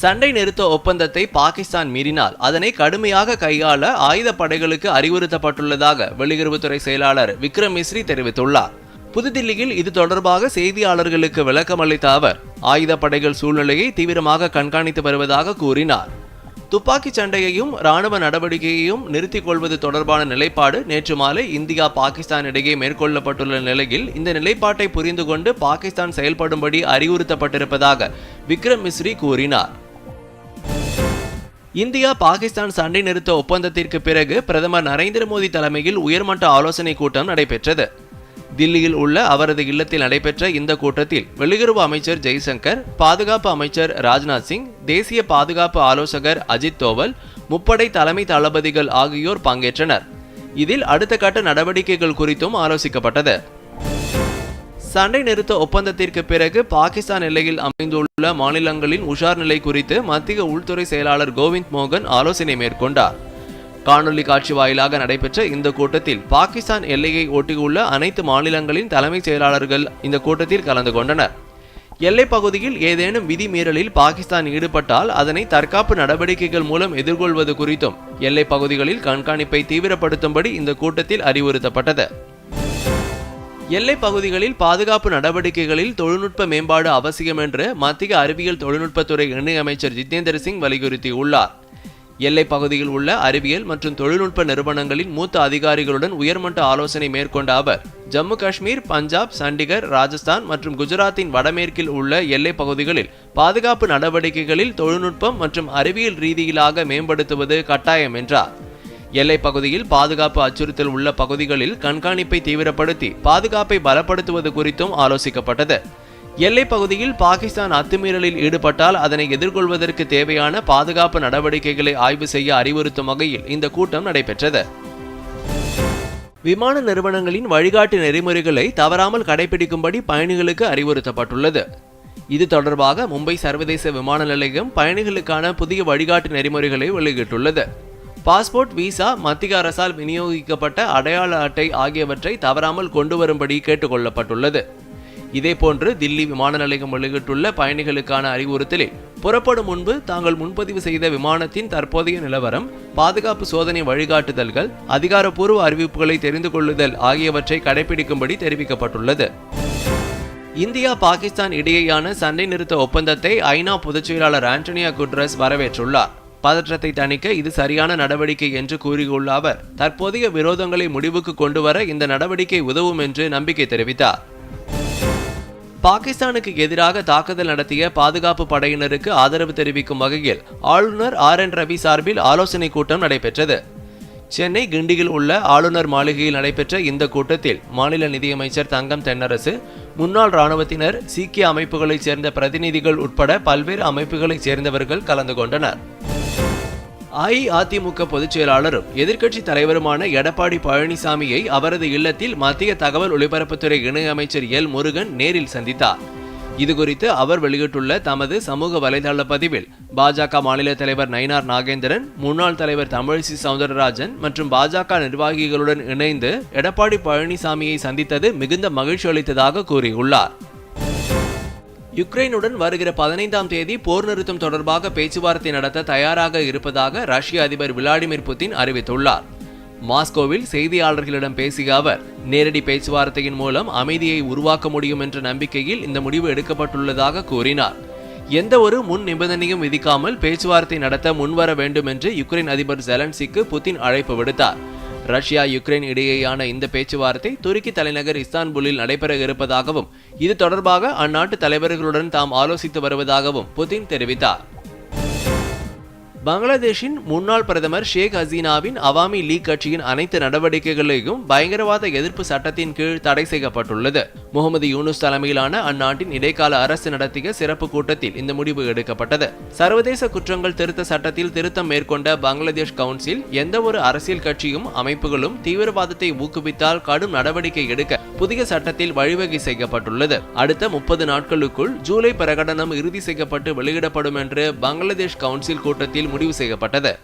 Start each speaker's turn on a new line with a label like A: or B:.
A: சண்டை நிறுத்த ஒப்பந்தத்தை பாகிஸ்தான் மீறினால் அதனை கடுமையாக கையாள ஆயுத படைகளுக்கு அறிவுறுத்தப்பட்டுள்ளதாக வெளியுறவுத்துறை செயலாளர் விக்ரம் மிஸ்ரி தெரிவித்துள்ளார். புதுதில்லியில் இது தொடர்பாக செய்தியாளர்களுக்கு விளக்கம் அளித்த அவர் ஆயுதப்படைகள் சூழ்நிலையை தீவிரமாக கண்காணித்து வருவதாக கூறினார். துப்பாக்கி சண்டையையும் ராணுவ நடவடிக்கையையும் நிறுத்திக் கொள்வது தொடர்பான நிலைப்பாடு நேற்று மாலை இந்தியா பாகிஸ்தான் இடையே மேற்கொள்ளப்பட்டுள்ள நிலையில் இந்த நிலைப்பாட்டை புரிந்து கொண்டு பாகிஸ்தான் செயல்படும்படி அறிவுறுத்தப்பட்டிருப்பதாக விக்ரம் மிஸ்ரி கூறினார். இந்தியா பாகிஸ்தான் சண்டை நிறுத்த ஒப்பந்தத்திற்கு பிறகு பிரதமர் நரேந்திர மோடி தலைமையில் உயர்மட்ட ஆலோசனை கூட்டம் நடைபெற்றது. தில்லியில் உள்ள அவரது இல்லத்தில் நடைபெற்ற இந்த கூட்டத்தில் வெளியுறவு அமைச்சர் ஜெய்சங்கர் பாதுகாப்பு அமைச்சர் ராஜ்நாத் சிங் தேசிய பாதுகாப்பு ஆலோசகர் அஜித் தோவல் முப்படை தலைமை தளபதிகள் ஆகியோர் பங்கேற்றனர். இதில் அடுத்த கட்ட நடவடிக்கைகள் குறித்தும் ஆலோசிக்கப்பட்டது. சண்டை நிறுத்த ஒப்பந்தத்திற்கு பிறகு பாகிஸ்தான் எல்லையில் அமைந்துள்ள மாநிலங்களின் உஷார் நிலை குறித்து மத்திய உள்துறை செயலாளர் கோவிந்த் மோகன் ஆலோசனை மேற்கொண்டார். காணொலி காட்சி வாயிலாக நடைபெற்ற இந்த கூட்டத்தில் பாகிஸ்தான் எல்லையை ஒட்டியுள்ள அனைத்து மாநிலங்களின் தலைமைச் செயலாளர்கள் இந்த கூட்டத்தில் கலந்து கொண்டனர். எல்லைப் பகுதியில் ஏதேனும் விதிமீறலில் பாகிஸ்தான் ஈடுபட்டால் அதனை தற்காப்பு நடவடிக்கைகள் மூலம் எதிர்கொள்வது குறித்தும் எல்லைப் பகுதிகளில் கண்காணிப்பை தீவிரப்படுத்தும்படி இந்த கூட்டத்தில் அறிவுறுத்தப்பட்டது. எல்லைப் பகுதிகளில் பாதுகாப்பு நடவடிக்கைகளில் தொழில்நுட்ப மேம்பாடு அவசியம் என்று மத்திய அறிவியல் தொழில்நுட்பத்துறை இணையமைச்சர் ஜிதேந்திர சிங் வலியுறுத்தியுள்ளார். எல்லை பகுதியில் உள்ள அறிவியல் மற்றும் தொழில்நுட்ப நிறுவனங்களின் மூத்த அதிகாரிகளுடன் உயர்மட்ட ஆலோசனை மேற்கொண்ட அவர் ஜம்மு காஷ்மீர் பஞ்சாப் சண்டிகர் ராஜஸ்தான் மற்றும் குஜராத்தின் வடமேற்கில் உள்ள எல்லைப் பகுதிகளில் பாதுகாப்பு நடவடிக்கைகளில் தொழில்நுட்பம் மற்றும் அறிவியல் ரீதியிலாக மேம்படுத்துவது கட்டாயம் என்றார். எல்லைப் பகுதியில் பாதுகாப்பு அச்சுறுத்தல் உள்ள பகுதிகளில் கண்காணிப்பை தீவிரப்படுத்தி பாதுகாப்பை பலப்படுத்துவது குறித்தும் ஆலோசிக்கப்பட்டது. எல்லைப் பகுதியில் பாகிஸ்தான் அத்துமீறலில் ஈடுபட்டால் அதனை எதிர்கொள்வதற்கு தேவையான பாதுகாப்பு நடவடிக்கைகளை ஆய்வு செய்ய அறிவுறுத்தும் வகையில் இந்த கூட்டம் நடைபெற்றது. விமான நிறுவனங்களின் வழிகாட்டு நெறிமுறைகளை தவறாமல் கடைபிடிக்கும்படி பயணிகளுக்கு அறிவுறுத்தப்பட்டுள்ளது. இது தொடர்பாக மும்பை சர்வதேச விமான நிலையம் பயணிகளுக்கான புதிய வழிகாட்டு நெறிமுறைகளை வெளியிட்டுள்ளது. பாஸ்போர்ட் விசா மத்திய அரசால் விநியோகிக்கப்பட்ட அடையாள அட்டை ஆகியவற்றை தவறாமல் கொண்டு வரும்படி கேட்டுக்கொள்ளப்பட்டுள்ளது. இதேபோன்று தில்லி விமான நிலையம் வெளியிட்டுள்ள பயணிகளுக்கான அறிவுறுத்தலில் புறப்படும் முன்பு தாங்கள் முன்பதிவு செய்த விமானத்தின் தற்போதைய நிலவரம் பாதுகாப்பு சோதனை வழிகாட்டுதல்கள் அதிகாரப்பூர்வ அறிவிப்புகளை தெரிந்து கொள்ளுதல் ஆகியவற்றை கடைபிடிக்கும்படி தெரிவிக்கப்பட்டுள்ளது. இந்தியா பாகிஸ்தான் இடையேயான சண்டை நிறுத்த ஒப்பந்தத்தை ஐநா பொதுச் செயலாளர் ஆண்டனியா குட்ரஸ் வரவேற்றுள்ளார். பதற்றத்தை தணிக்க இது சரியான நடவடிக்கை என்று கூறியுள்ள அவர் தற்போதைய விரோதங்களை முடிவுக்கு கொண்டு வர இந்த நடவடிக்கை உதவும் என்று நம்பிக்கை தெரிவித்தார். பாகிஸ்தானுக்கு எதிராக தாக்குதல் நடத்திய பாதுகாப்பு படையினருக்கு ஆதரவு தெரிவிக்கும் வகையில் ஆளுநர் ஆர் என் ரவி சார்பில் ஆலோசனை கூட்டம் நடைபெற்றது. சென்னை கிண்டியில் உள்ள ஆளுநர் மாளிகையில் நடைபெற்ற இந்த கூட்டத்தில் மாநில நிதியமைச்சர் தங்கம் தென்னரசு முன்னாள் இராணுவத்தினர் சீக்கிய அமைப்புகளைச் சேர்ந்த பிரதிநிதிகள் உட்பட பல்வேறு அமைப்புகளைச் சேர்ந்தவர்கள் கலந்து கொண்டனர். அஇஅதிமுக பொதுச் செயலாளரும் எதிர்க்கட்சி தலைவருமான எடப்பாடி பழனிசாமியை அவரது இல்லத்தில் மத்திய தகவல் ஒலிபரப்புத்துறை இணையமைச்சர் எல் முருகன் நேரில் சந்தித்தார். இதுகுறித்து அவர் வெளியிட்டுள்ள தமது சமூக வலைதள பதிவில் பாஜக மாநில தலைவர் நயினார் நாகேந்திரன் முன்னாள் தலைவர் தமிழிசை சவுந்தரராஜன் மற்றும் பாஜக நிர்வாகிகளுடன் இணைந்து எடப்பாடி பழனிசாமியை சந்தித்தது மிகுந்த மகிழ்ச்சி அளித்ததாக கூறியுள்ளார். யுக்ரைனுடன் வருகிற பதினைந்தாம் தேதி போர் நிறுத்தம் தொடர்பாக பேச்சுவார்த்தை நடத்த தயாராக இருப்பதாக ரஷ்ய அதிபர் விளாடிமிர் புதின் அறிவித்துள்ளார். மாஸ்கோவில் செய்தியாளர்களிடம் பேசிய அவர் நேரடி பேச்சுவார்த்தையின் மூலம் அமைதியை உருவாக்க முடியும் என்ற நம்பிக்கையில் இந்த முடிவு எடுக்கப்பட்டுள்ளதாக கூறினார். எந்த ஒரு முன் நிபந்தனையும் விதிக்காமல் பேச்சுவார்த்தை நடத்த முன்வர வேண்டும் என்று யுக்ரைன் அதிபர் ஜெலன்சிக்கு புதின் அழைப்பு விடுத்தார். ரஷ்யா யுக்ரைன் இடையேயான இந்த பேச்சுவார்த்தை துருக்கி தலைநகர் இஸ்தான்புல்லில் நடைபெற இருப்பதாகவும் இது தொடர்பாக அந்நாட்டு தலைவர்களுடன் தாம் ஆலோசித்து வருவதாகவும் புதின் தெரிவித்தார். பங்களாதேஷின் முன்னாள் பிரதமர் ஷேக் ஹசீனாவின் அவாமி லீக் கட்சியின் அனைத்து நடவடிக்கைகளையும் பயங்கரவாத எதிர்ப்பு சட்டத்தின் கீழ் தடை செய்யப்பட்டுள்ளது. முகமது யூனுஸ் தலைமையிலான அந்நாட்டின் இடைக்கால அரசு நடத்திய சிறப்பு கூட்டத்தில் இந்த முடிவு எடுக்கப்பட்டது. சர்வதேச குற்றங்கள் திருத்த சட்டத்தில் திருத்தம் மேற்கொண்ட பங்களாதேஷ் கவுன்சில் எந்த ஒரு அரசியல் கட்சியும் அமைப்புகளும் தீவிரவாதத்தை ஊக்குவித்தால் கடும் நடவடிக்கை எடுக்க புதிய சட்டத்தில் வழிவகை செய்யப்பட்டுள்ளது. அடுத்த முப்பது நாட்களுக்குள் ஜூலை பிரகடனம் இறுதி செய்யப்பட்டு வெளியிடப்படும் என்று பங்களாதேஷ் கவுன்சில் கூட்டத்தில் முடிவு செய்யப்பட்டது.